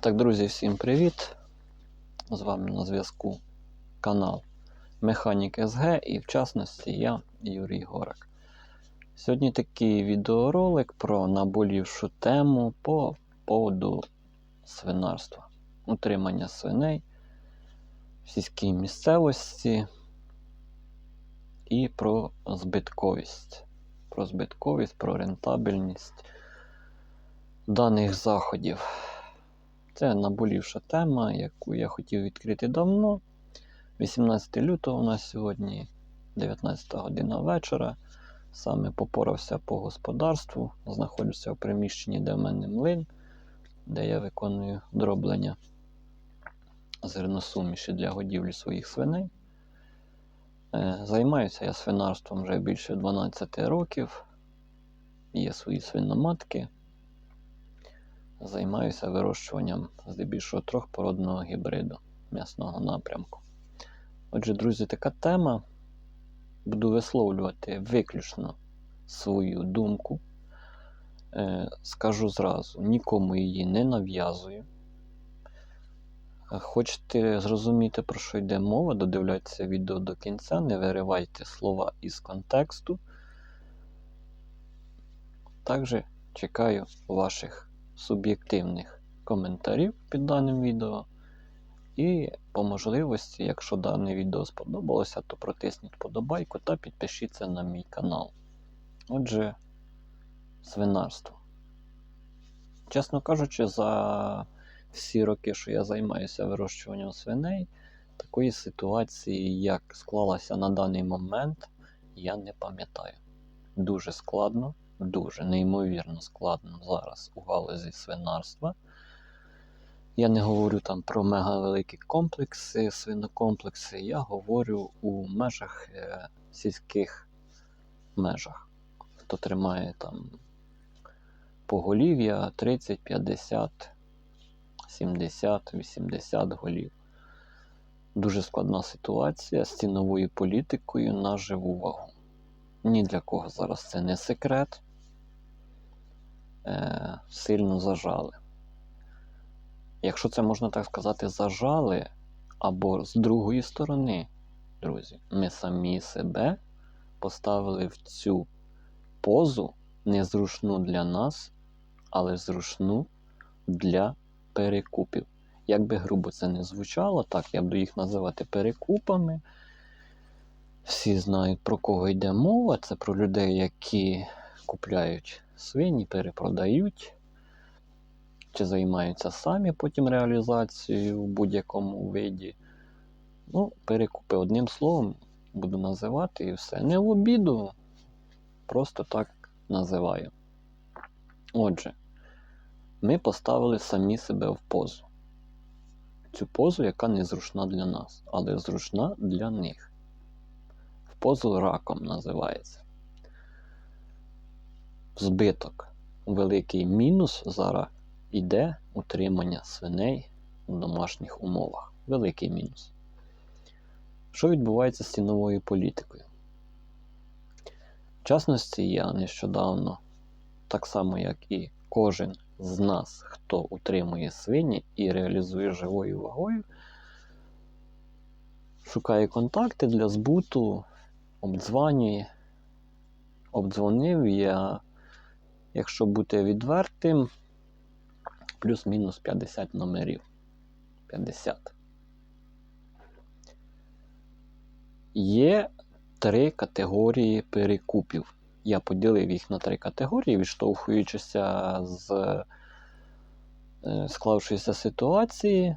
так, друзі, всім привіт! З вами на зв'язку канал Механік СГ і в частності я, Юрій Горак. Сьогодні такий відеоролик про наболівшу тему по поводу свинарства, утримання свиней в сільській місцевості і про збитковість. Про збитковість, про рентабельність даних заходів. Це наболівша тема, яку я хотів відкрити давно. 18 лютого у нас сьогодні, 19 година вечора. Саме попорався по господарству. Знаходжуся в приміщенні, де в мене млин, де я виконую дроблення зерносуміші для годівлі своїх свиней. Е, Займаюся я свинарством вже більше 12 років. Є свої свиноматки займаюся вирощуванням здебільшого трьохпородного гібриду м'ясного напрямку. Отже, друзі, така тема. Буду висловлювати виключно свою думку. Е, Скажу зразу, нікому її не нав'язую. Хочете зрозуміти, про що йде мова, додивляйтеся відео до кінця, не виривайте слова із контексту. Також чекаю ваших суб'єктивних коментарів під даним відео. І по можливості, якщо дане відео сподобалося, то протисніть подобайку та підпишіться на мій канал. Отже, свинарство. Чесно кажучи, за всі роки, що я займаюся вирощуванням свиней, такої ситуації, як склалася на даний момент, я не пам'ятаю. Дуже складно дуже неймовірно складно зараз у галузі свинарства. Я не говорю там про мегавеликі комплекси, свинокомплекси, я говорю у межах е, сільських межах. Хто тримає там поголів'я 30, 50, 70, 80 голів. Дуже складна ситуація з ціновою політикою на живу вагу. Ні для кого зараз це не секрет е, сильно зажали. Якщо це можна так сказати, зажали, або з другої сторони, друзі, ми самі себе поставили в цю позу незручну для нас, але зручну для перекупів. Як би грубо це не звучало, так я буду їх називати перекупами. Всі знають, про кого йде мова. Це про людей, які купляють свині перепродають, чи займаються самі потім реалізацією в будь-якому виді. Ну, перекупи одним словом буду називати і все. Не в обіду, просто так називаю. Отже, ми поставили самі себе в позу. Цю позу, яка не зручна для нас, але зручна для них. В позу раком називається збиток. Великий мінус зараз іде утримання свиней у домашніх умовах. Великий мінус. Що відбувається з ціновою політикою? В частності, я нещодавно, так само, як і кожен з нас, хто утримує свині і реалізує живою вагою, шукає контакти для збуту, обдзванює. Обдзвонив я якщо бути відвертим, плюс-мінус 50 номерів. 50. Є три категорії перекупів. Я поділив їх на три категорії, відштовхуючися з е, склавшоїся ситуації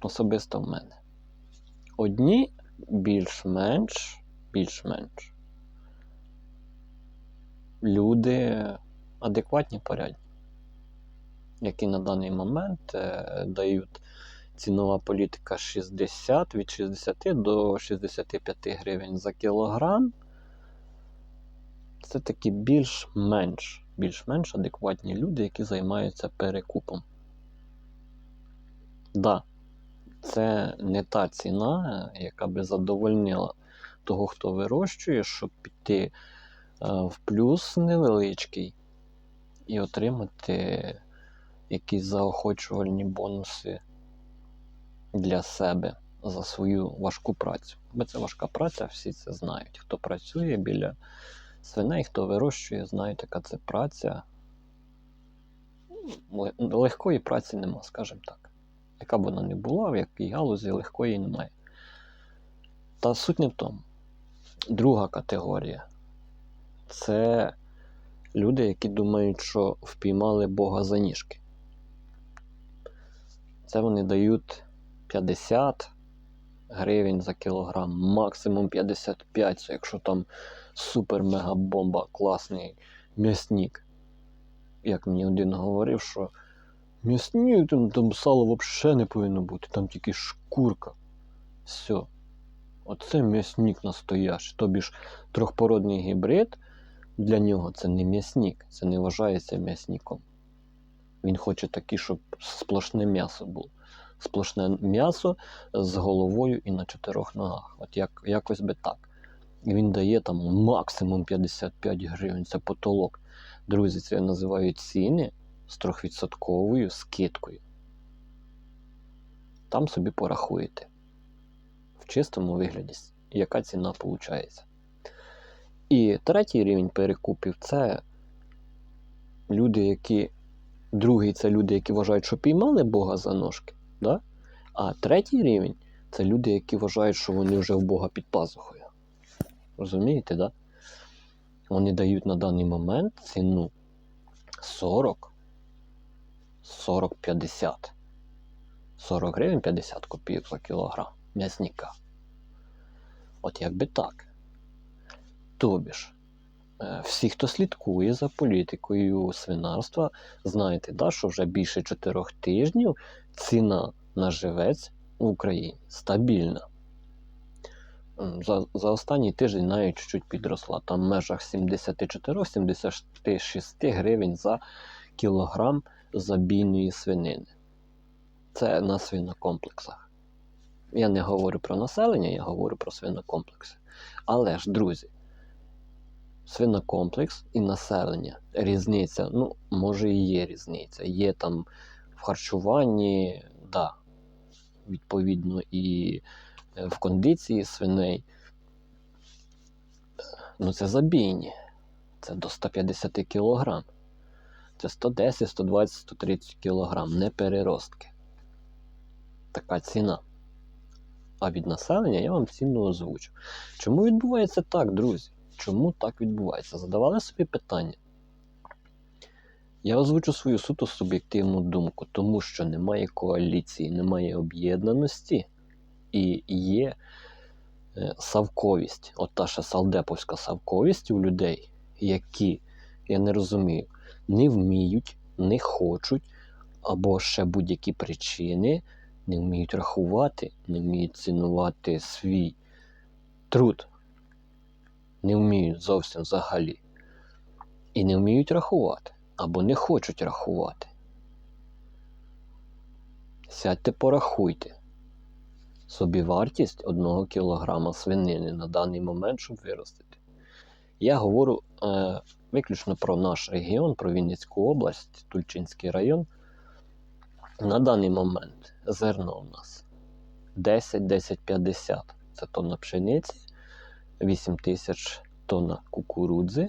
особисто в мене. Одні більш-менш, більш-менш люди адекватні порядні, які на даний момент е, дають цінова політика 60 від 60 до 65 гривень за кілограм. Це такі більш-менш більш-менш адекватні люди, які займаються перекупом. Да, це не та ціна, яка би задовольнила того, хто вирощує, щоб піти в плюс невеличкий і отримати якісь заохочувальні бонуси для себе за свою важку працю. Бо це важка праця, всі це знають. Хто працює біля свиней, хто вирощує, знають, яка це праця. Легкої праці нема, скажімо так. Яка б вона не була, в якій галузі легкої немає. Та суть не в тому. Друга категорія це люди, які думають, що впіймали Бога за ніжки. Це вони дають 50 гривень за кілограм, максимум 55, якщо там супер-мега-бомба, класний м'ясник. Як мені один говорив, що м'ясник, там, там сало взагалі не повинно бути, там тільки шкурка. Все. Оце м'ясник настоящий. Тобі ж трьохпородний гібрид для нього це не м'ясник, це не вважається м'ясником. Він хоче такий, щоб сплошне м'ясо було. Сплошне м'ясо з головою і на чотирьох ногах. От як, якось би так. Він дає там максимум 55 гривень, це потолок. Друзі, це я називаю ціни з 3% скидкою. Там собі порахуєте. В чистому вигляді, яка ціна виходить. І третій рівень перекупів це люди, які. Другий це люди, які вважають, що піймали Бога за ножки. Да? А третій рівень це люди, які вважають, що вони вже в Бога під пазухою. Розумієте, да? Вони дають на даний момент ціну 40, 40, 50. 40 гривень 50 копійок за кілограм м'ясника. От якби так. Тобі ж, е, всі, хто слідкує за політикою свинарства, знаєте, да, що вже більше 4 тижнів ціна на живець в Україні стабільна. За, за останній тиждень навіть чуть-чуть підросла. Там в межах 74-76 гривень за кілограм забійної свинини. Це на свинокомплексах. Я не говорю про населення, я говорю про свинокомплекси. Але ж, друзі, свинокомплекс і населення. Різниця, ну, може і є різниця. Є там в харчуванні, да, відповідно, і е, в кондиції свиней. Ну, це забійні. Це до 150 кг. Це 110, 120, 130 кг, не переростки. Така ціна. А від населення я вам ціну озвучу. Чому відбувається так, друзі? Чому так відбувається? Задавали собі питання. Я озвучу свою суто суб'єктивну думку, тому що немає коаліції, немає об'єднаності і є е, савковість, от та ще салдеповська савковість у людей, які, я не розумію, не вміють, не хочуть, або ще будь-які причини не вміють рахувати, не вміють цінувати свій труд. Не вміють зовсім взагалі. І не вміють рахувати, або не хочуть рахувати. Сядьте, порахуйте. Собівартість одного кілограма свинини на даний момент, щоб виростити. Я говорю е, виключно про наш регіон, про Вінницьку область, Тульчинський район. На даний момент зерно у нас 10-10,50 це тонна пшениці, 8 тисяч тонна кукурудзи,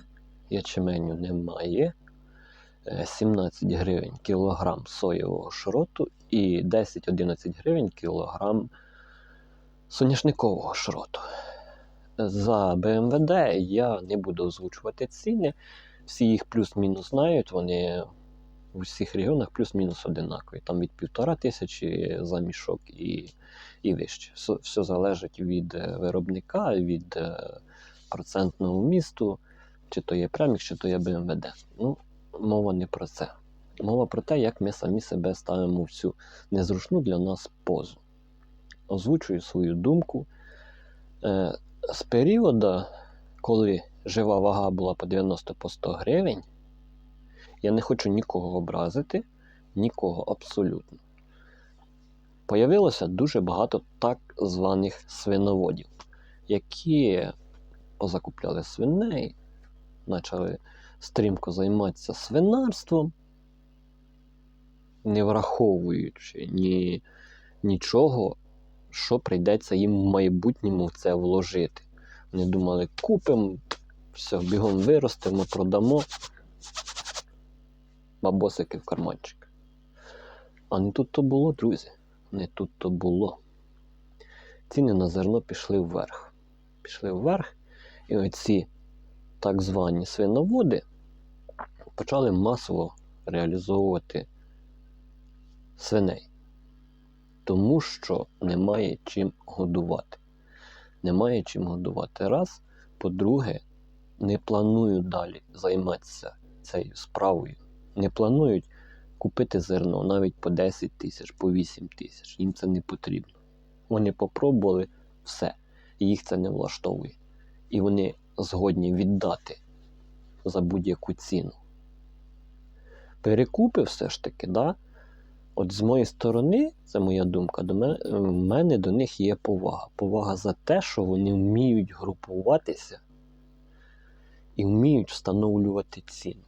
ячменю немає, е, 17 гривень кілограм соєвого шроту і 10-11 гривень кілограм соняшникового шроту. За БМВД я не буду озвучувати ціни. Всі їх плюс-мінус знають, вони в усіх регіонах плюс-мінус одинакові. Там від півтора тисячі за мішок і, і вище. Все, залежить від е, виробника, від е, процентного вмісту, чи то є премік, чи то є БМВД. Ну, мова не про це. Мова про те, як ми самі себе ставимо в цю незручну для нас позу. Озвучую свою думку. Е, з періоду, коли жива вага була по 90 по 100 гривень, я не хочу нікого образити, нікого абсолютно. Появилося дуже багато так званих свиноводів, які позакупляли свиней, почали стрімко займатися свинарством. не враховуючи ні, нічого, що прийдеться їм в майбутньому в це вложити. Вони думали, купимо, все, бігом виростемо, продамо. Бабосики в карманчик. А не тут то було, друзі. Не тут то було. Ціни на зерно пішли вверх. Пішли вверх, і оці так звані свиноводи почали масово реалізовувати свиней. Тому що немає чим годувати. Немає чим годувати. Раз. По-друге, не планують далі займатися цією справою. Не планують купити зерно навіть по 10 тисяч, по 8 тисяч. Їм це не потрібно. Вони попробували все, їх це не влаштовує. І вони згодні віддати за будь-яку ціну. Перекупи все ж таки, да? От з моєї сторони, це моя думка, до мене, в мене до них є повага. Повага за те, що вони вміють групуватися і вміють встановлювати ціну.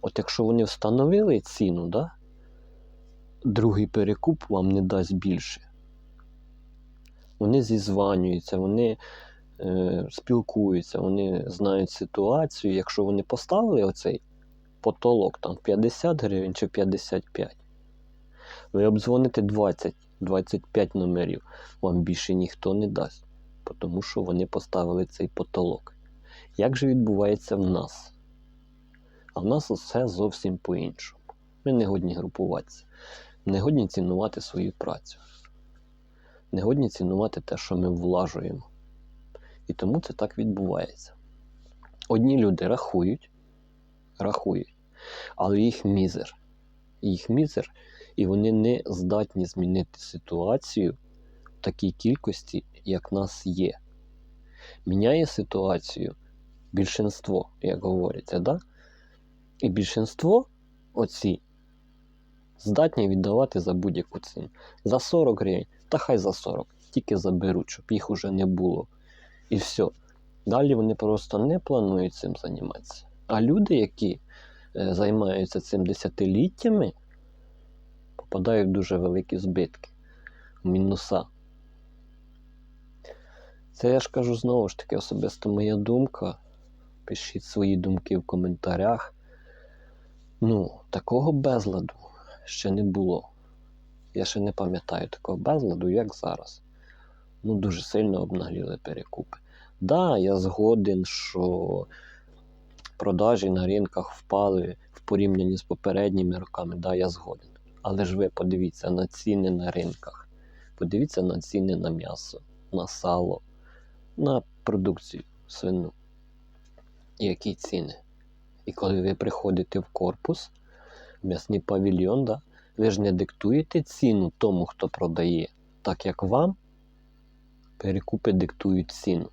От якщо вони встановили ціну, да, другий перекуп вам не дасть більше. Вони зізванюються, вони е, спілкуються, вони знають ситуацію. Якщо вони поставили оцей потолок там 50 гривень чи 55, ви обдзвоните 20-25 номерів, вам більше ніхто не дасть, тому що вони поставили цей потолок. Як же відбувається в нас? А в нас все зовсім по-іншому. Ми не годні групуватися, не годні цінувати свою працю, не годні цінувати те, що ми влажуємо. І тому це так відбувається. Одні люди рахують, рахують, але їх мізер. Їх мізер, і вони не здатні змінити ситуацію в такій кількості, як нас є. Міняє ситуацію більшинство, як говориться, да? І більшинство оці здатні віддавати за будь-яку ціну. За 40 гривень, та хай за 40, тільки заберуть, щоб їх уже не було. І все. Далі вони просто не планують цим займатися. А люди, які е, займаються цим десятиліттями, попадають в дуже великі збитки, мінуса. Це я ж кажу знову ж таки особисто моя думка. Пишіть свої думки в коментарях. Ну, такого безладу ще не було. Я ще не пам'ятаю такого безладу, як зараз. Ну, дуже сильно обнагліли перекупи. Да, я згоден, що продажі на ринках впали в порівнянні з попередніми роками. Да, я згоден. Але ж ви подивіться на ціни на ринках. Подивіться на ціни на м'ясо, на сало, на продукцію свину. Які ціни? І коли ви приходите в корпус, в м'ясний павільйон, да, ви ж не диктуєте ціну тому, хто продає, так як вам перекупи диктують ціну.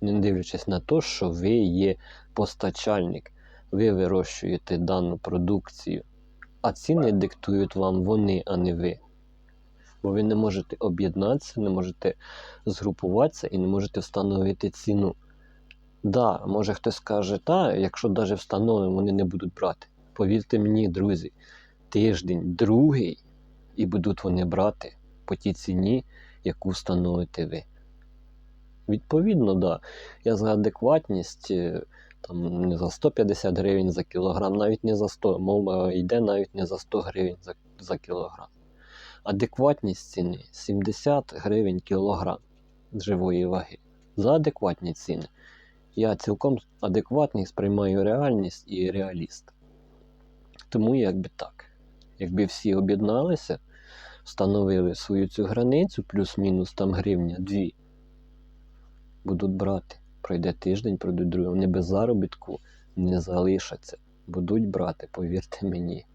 Не дивлячись на те, що ви є постачальник, ви вирощуєте дану продукцію, а ціни диктують вам вони, а не ви. Бо ви не можете об'єднатися, не можете згрупуватися і не можете встановити ціну. Да, може хтось скаже, та, якщо навіть встановимо, вони не будуть брати. Повірте мені, друзі, тиждень, другий, і будуть вони брати по тій ціні, яку встановите ви. Відповідно, да, я за адекватність е, там, не за 150 гривень за кілограм, навіть не за 100, мова йде навіть не за 100 гривень за, за кілограм. Адекватність ціни 70 гривень кілограм живої ваги. За адекватні ціни. Я цілком адекватний сприймаю реальність і реаліст. Тому якби так. Якби всі об'єдналися, встановили свою цю границю, плюс-мінус там гривня, дві, будуть брати. Пройде тиждень, пройдуть другий. Вони без заробітку не залишаться. Будуть брати, повірте мені.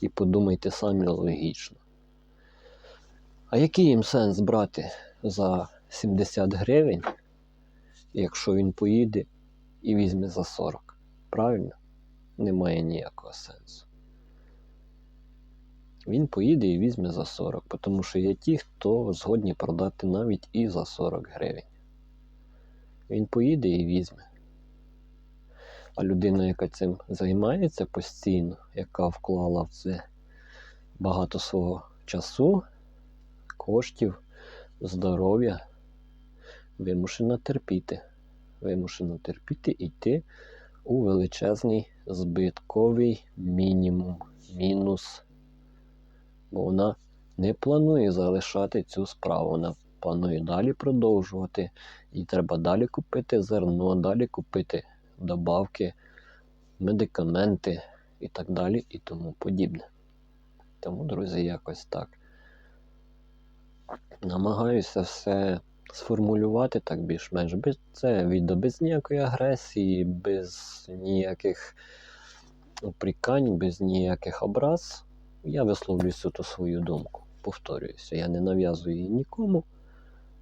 І подумайте самі логічно. А який їм сенс брати за 70 гривень? Якщо він поїде і візьме за 40. Правильно? Немає ніякого сенсу. Він поїде і візьме за 40, тому що є ті, хто згодні продати навіть і за 40 гривень. Він поїде і візьме. А людина, яка цим займається постійно, яка вклала в це багато свого часу, коштів, здоров'я вимушено терпіти. Вимушено терпіти і йти у величезний збитковий мінімум, мінус. Бо вона не планує залишати цю справу. Вона планує далі продовжувати. І треба далі купити зерно, далі купити добавки, медикаменти і так далі, і тому подібне. Тому, друзі, якось так. Намагаюся все сформулювати так більш-менш. Це відео без ніякої агресії, без ніяких упрікань, без ніяких образ. Я висловлюю суто свою думку. Повторююся, я не нав'язую її нікому.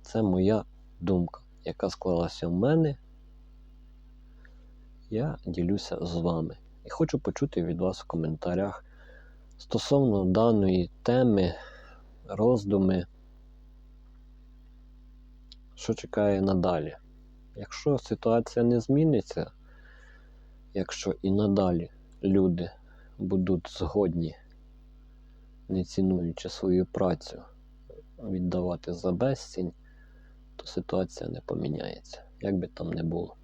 Це моя думка, яка склалася в мене. Я ділюся з вами. І хочу почути від вас в коментарях стосовно даної теми, роздуми, що чекає надалі. Якщо ситуація не зміниться, якщо і надалі люди будуть згодні, не цінуючи свою працю, віддавати за безцінь, то ситуація не поміняється, як би там не було.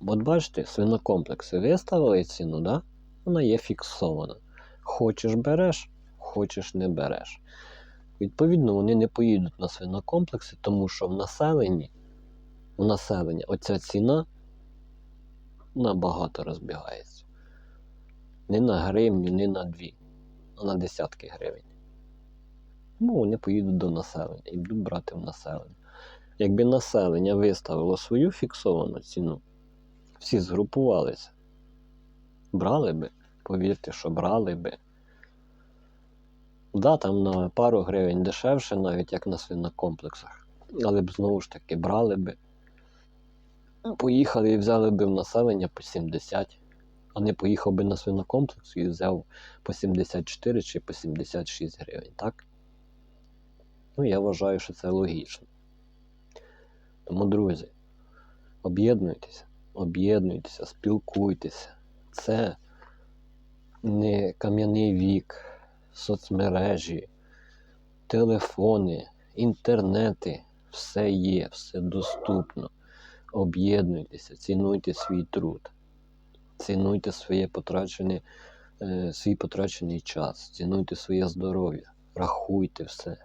Бо от бачите, свинокомплекси виставили ціну, да? вона є фіксована. Хочеш береш, хочеш не береш. Відповідно, вони не поїдуть на свинокомплекси, тому що в населенні, у населення оця ціна набагато розбігається. Не на гривню, не на дві, а на десятки гривень. Тому вони поїдуть до населення і будуть брати в населення. Якби населення виставило свою фіксовану ціну, всі згрупувалися, брали би, повірте, що брали би. Да, там на пару гривень дешевше, навіть як на свинокомплексах. Але б знову ж таки брали би. Поїхали і взяли би в населення по 70, а не поїхав би на свинокомплекс і взяв по 74 чи по 76 гривень, так? Ну, я вважаю, що це логічно. Тому, друзі, об'єднуйтеся, об'єднуйтеся, спілкуйтеся. Це не кам'яний вік, соцмережі, телефони, інтернети. Все є, все доступно. Об'єднуйтеся, цінуйте свій труд, цінуйте своє потрачене, е, свій потрачений час, цінуйте своє здоров'я, рахуйте все.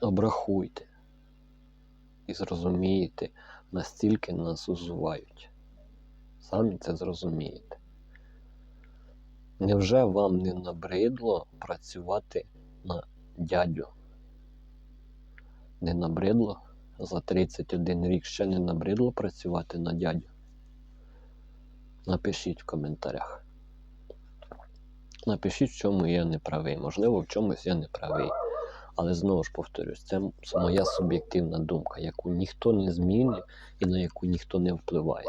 Обрахуйте і зрозумієте, настільки нас узувають. Самі це зрозумієте. Невже вам не набридло працювати на дядю? Не набридло? За 31 рік ще не набридло працювати на дядю? Напишіть в коментарях. Напишіть, в чому я не правий. Можливо, в чомусь я не правий. Але знову ж повторюсь, це моя суб'єктивна думка, яку ніхто не змінює і на яку ніхто не впливає.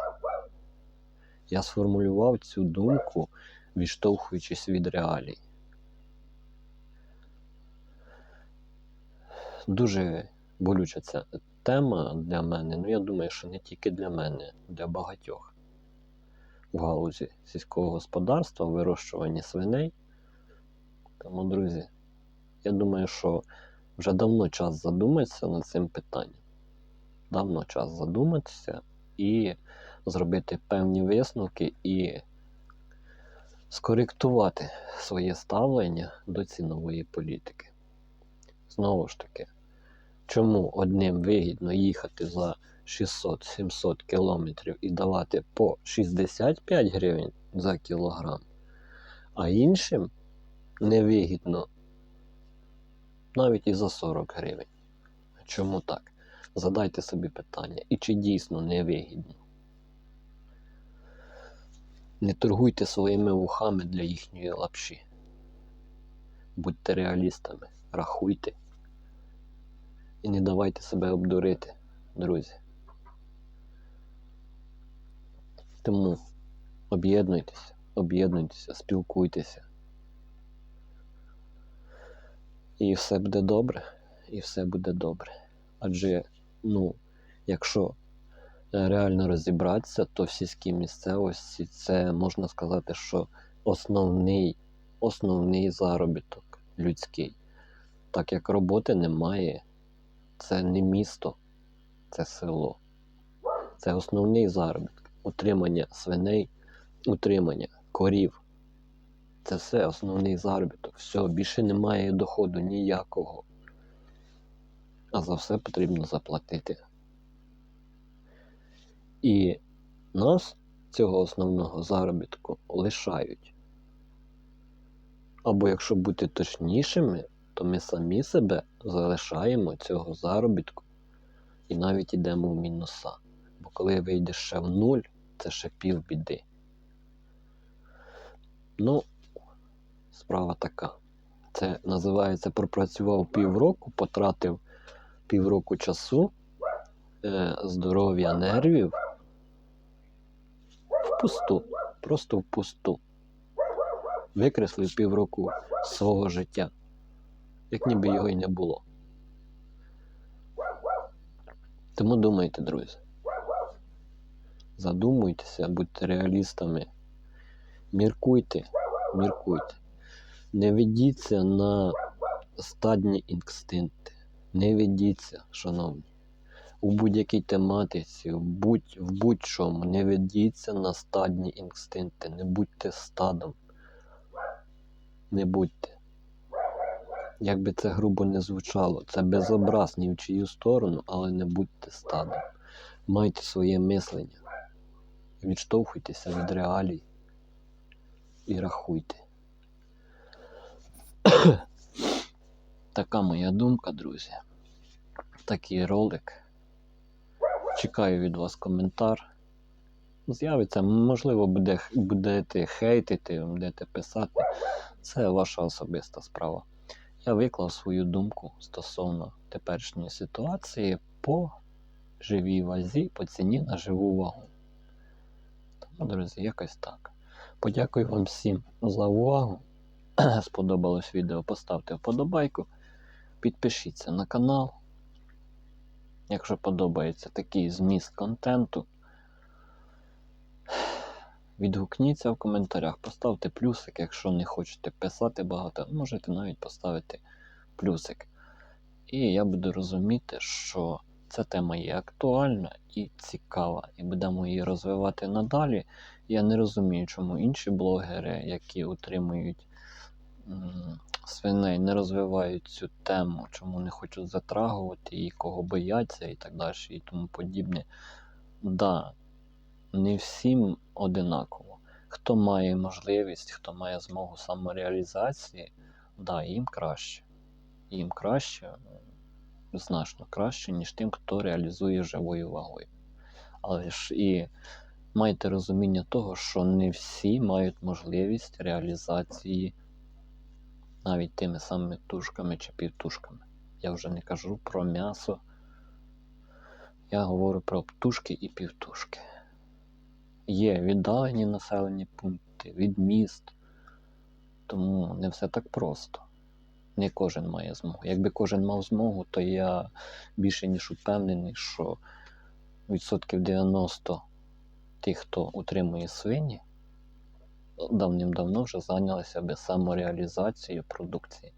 Я сформулював цю думку, відштовхуючись від реалій. Дуже болюча ця тема для мене, ну я думаю, що не тільки для мене, для багатьох в галузі сільського господарства, вирощування свиней. Тому, друзі, я думаю, що вже давно час задуматися над цим питанням. Давно час задуматися і зробити певні висновки і скоректувати своє ставлення до цінової політики. Знову ж таки, чому одним вигідно їхати за 600-700 кілометрів і давати по 65 гривень за кілограм, а іншим невигідно навіть і за 40 гривень. Чому так? Задайте собі питання, і чи дійсно невигідно? Не торгуйте своїми вухами для їхньої лапші. Будьте реалістами, рахуйте і не давайте себе обдурити, друзі. Тому об'єднуйтеся, об'єднуйтеся, спілкуйтеся. І все буде добре, і все буде добре. Адже, ну, якщо реально розібратися, то в сільській місцевості це можна сказати, що основний, основний заробіток людський. Так як роботи немає, це не місто, це село. Це основний заробіток. Утримання свиней, утримання корів. Це все основний заробіток. Все, більше немає доходу ніякого. А за все потрібно заплатити. І нас цього основного заробітку лишають. Або якщо бути точнішими, то ми самі себе залишаємо цього заробітку і навіть йдемо в мінуса. Бо коли вийдеш ще в нуль, це ще пів біди. Ну, справа така. Це називається пропрацював півроку, потратив півроку часу, е, здоров'я нервів впусту, просто впусту. Викреслив півроку свого життя, як ніби його й не було. Тому думайте, друзі. Задумуйтеся, будьте реалістами. Міркуйте, міркуйте. Не ведіться на стадні інстинкти. Не ведіться, шановні. У будь-якій тематиці, в будь- в будь-чому, не ведіться на стадні інстинкти. Не будьте стадом. Не будьте. Як би це грубо не звучало, це безобраз ні в чию сторону, але не будьте стадом. Майте своє мислення. Відштовхуйтеся від реалій і рахуйте. така моя думка, друзі. Такий ролик. Чекаю від вас коментар. З'явиться, можливо, буде, будете хейтити, будете писати. Це ваша особиста справа. Я виклав свою думку стосовно теперішньої ситуації по живій вазі, по ціні на живу вагу. Тому, друзі, якось так. Подякую вам всім за увагу. Сподобалось відео, поставте вподобайку. Підпишіться на канал. Якщо подобається такий зміст контенту, відгукніться в коментарях, поставте плюсик, якщо не хочете писати багато, можете навіть поставити плюсик. І я буду розуміти, що ця тема є актуальна і цікава, і будемо її розвивати надалі. Я не розумію, чому інші блогери, які утримують свиней, не розвивають цю тему, чому не хочуть затрагувати її, кого бояться і так далі, і тому подібне. Да, не всім одинаково. Хто має можливість, хто має змогу самореалізації, да, їм краще. Їм краще, значно краще, ніж тим, хто реалізує живою вагою. Але ж і майте розуміння того, що не всі мають можливість реалізації навіть тими самими тушками чи півтушками. Я вже не кажу про м'ясо. Я говорю про птушки і півтушки. Є віддалені населені пункти від міст, тому не все так просто. Не кожен має змогу. Якби кожен мав змогу, то я більше ніж упевнений, що відсотків 90 тих, хто утримує свині, давним-давно вже зайнялися би самореалізацією продукції.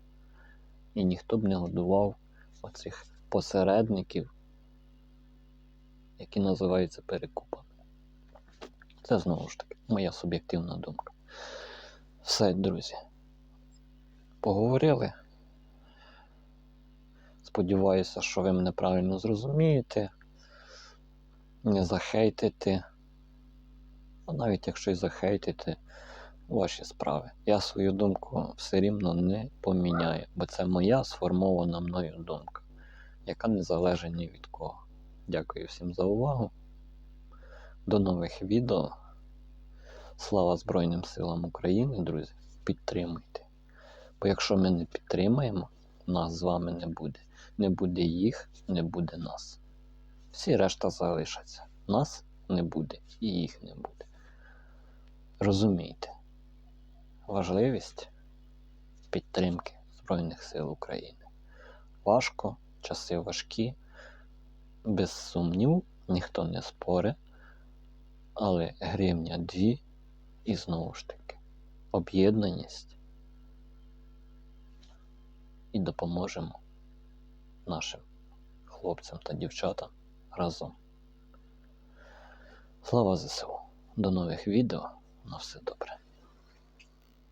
І ніхто б не годував оцих посередників, які називаються перекупами. Це знову ж таки моя суб'єктивна думка. Все, друзі. Поговорили. Сподіваюся, що ви мене правильно зрозумієте, не захейтите. А навіть якщо і захейтите, ваші справи. Я свою думку все рівно не поміняю, бо це моя сформована мною думка, яка не залежить ні від кого. Дякую всім за увагу. До нових відео. Слава Збройним силам України, друзі. Підтримуйте. Бо якщо ми не підтримаємо, нас з вами не буде. Не буде їх, не буде нас. Всі решта залишаться. Нас не буде і їх не буде. Розумійте важливість підтримки Збройних сил України. Важко, часи важкі, без сумнів, ніхто не спорить, але гривня дві і знову ж таки об'єднаність і допоможемо нашим хлопцям та дівчатам разом. Слава ЗСУ! До нових відео. На все добре.